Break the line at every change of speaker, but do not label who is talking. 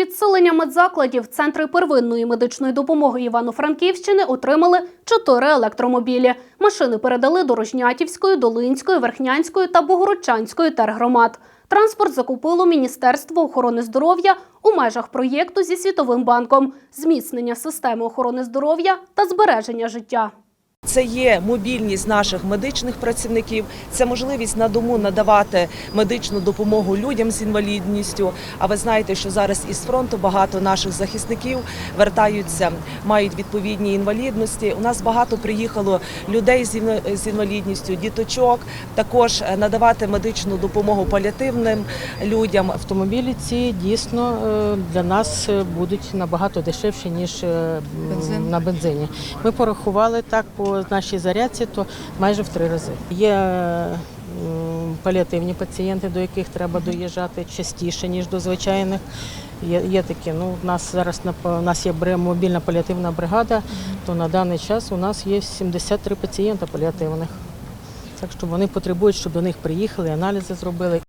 Підсилення медзакладів центри первинної медичної допомоги Івано-Франківщини отримали чотири електромобілі. Машини передали до Рожнятівської, Долинської, Верхнянської та Богородчанської тергромад. Транспорт закупило Міністерство охорони здоров'я у межах проєкту зі Світовим банком зміцнення системи охорони здоров'я та збереження життя.
Це є мобільність наших медичних працівників, це можливість на дому надавати медичну допомогу людям з інвалідністю. А ви знаєте, що зараз із фронту багато наших захисників вертаються, мають відповідні інвалідності. У нас багато приїхало людей з інвалідністю, діточок. Також е, надавати медичну допомогу паліативним людям.
Автомобілі ці дійсно е, для нас е, будуть набагато дешевші, ніж
Бензин.
на бензині. Ми порахували так по нашій зарядці, то майже в три рази. Є паліативні пацієнти, до яких треба доїжджати частіше, ніж до звичайних. Є, є такі. Ну, у нас зараз на нас є мобільна паліативна бригада, то на даний час у нас є 73 пацієнта паліативних. Так що вони потребують, щоб до них приїхали, аналізи зробили.